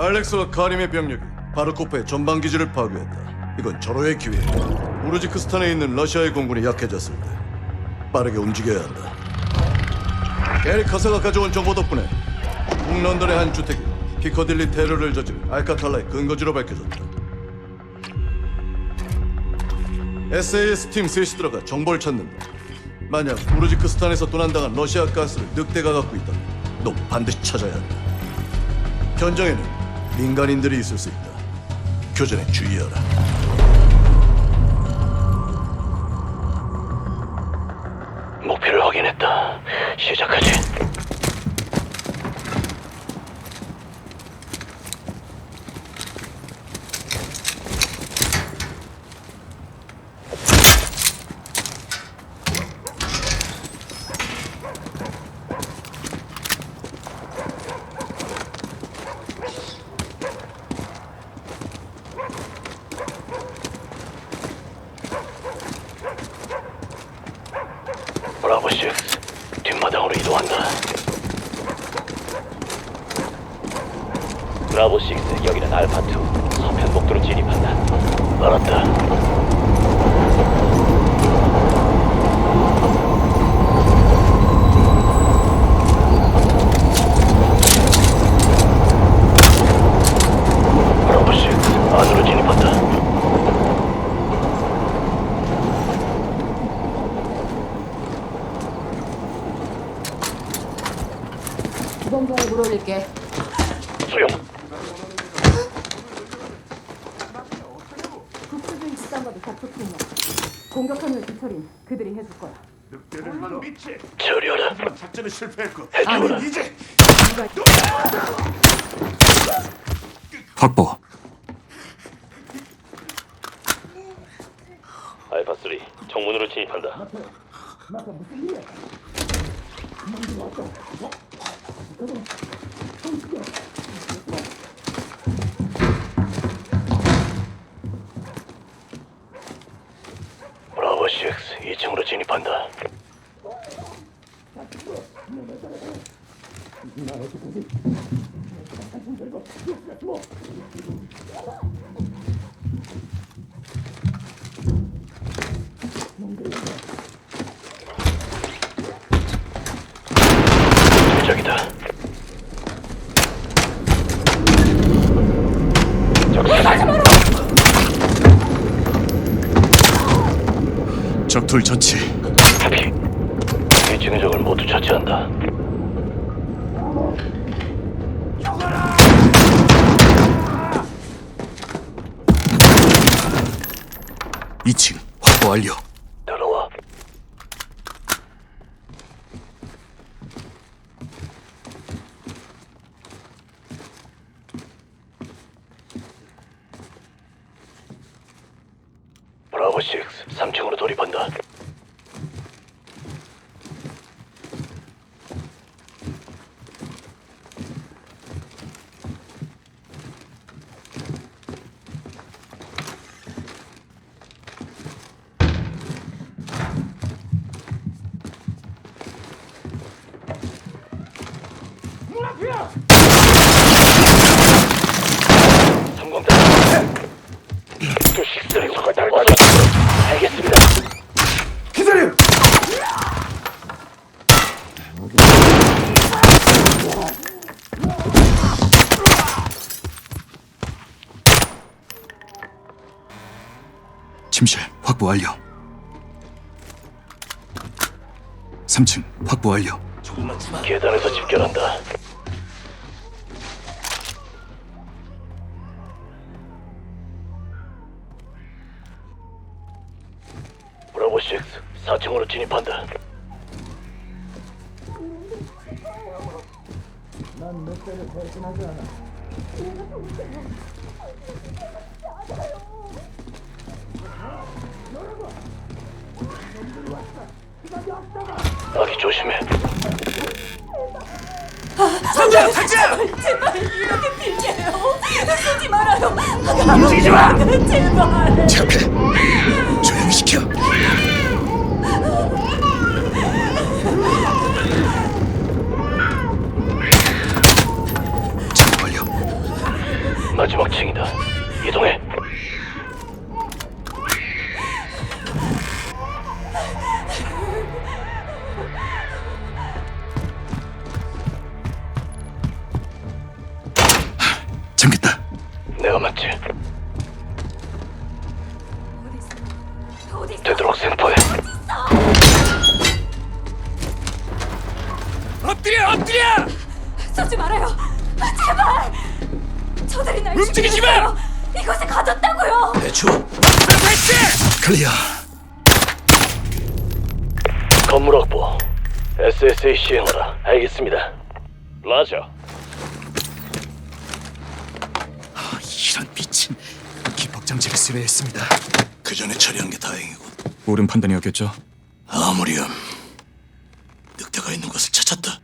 알렉스와 카림의 병력이 바르코프의 전방 기지를 파괴했다. 이건 절호의 기회야. 우르지크스탄에 있는 러시아의 공군이 약해졌을 때 빠르게 움직여야 한다. 게리 카사가 가져온 정보 덕분에 북런던의 한 주택이 피커딜리 테러를 저지른 알카탈라의 근거지로 밝혀졌다. SAS 팀 셋이 들어가 정보를 찾는다. 만약 우르지크스탄에서 도난당한 러시아 가스를 늑대가 갖고 있다면 너 반드시 찾아야 한다. 현장에는 민간인들이 있을 수 있다. 교전에 주의하라. 목표를 확인했다. 시작하지. 브라보 6 뒷마당으로 이동한다. 브라보 6 여기는 알파 2 서편 복도로 진입한다. 알았다. 브라보 6 안으로 진입한다. 주범자에 물 올릴게. 소용. 북수준 접촉했냐. 공격하는 뒤처리는 그들이 해줄 거야. 처리하라. 작전에 실패했고 해주라. 이제 확보. 알파 3 정문으로 진입한다. 브라보 6 2층으로 진입한다. 저기다. 적툴 전치. 하피. 2층의 적을 모두 처치한다. 이층 확보 완료. 들어와. 브라보 6 3층으로 돌입한다. 또 식스를 속아 날 어서. 알겠습니다. 기다려 침실 확보 완료. 3층 확보 완료. 계단에서 집결한다. 6 4층으로 진입한다. 아기 조심해. 제발 이렇게 빌게요. 쏘지 말아요. 움직이지 마. 제발. 제앞 내가 맞지. 되도록 생포해. 엎드려 엎드려. 쏘지 말아요. 제발. 저들이 날 움직이지 죽이겠어요. 이곳에 가뒀다고요. 대추 클리어. 건물 확보. SSA 시행하라. 알겠습니다. 라자. 아, 이런 미친. 기폭 장치를 쓰려 했습니다. 그 전에 처리한 게 다행이고 옳은 판단이었겠죠. 아무렴 늑대가 있는 곳을 찾았다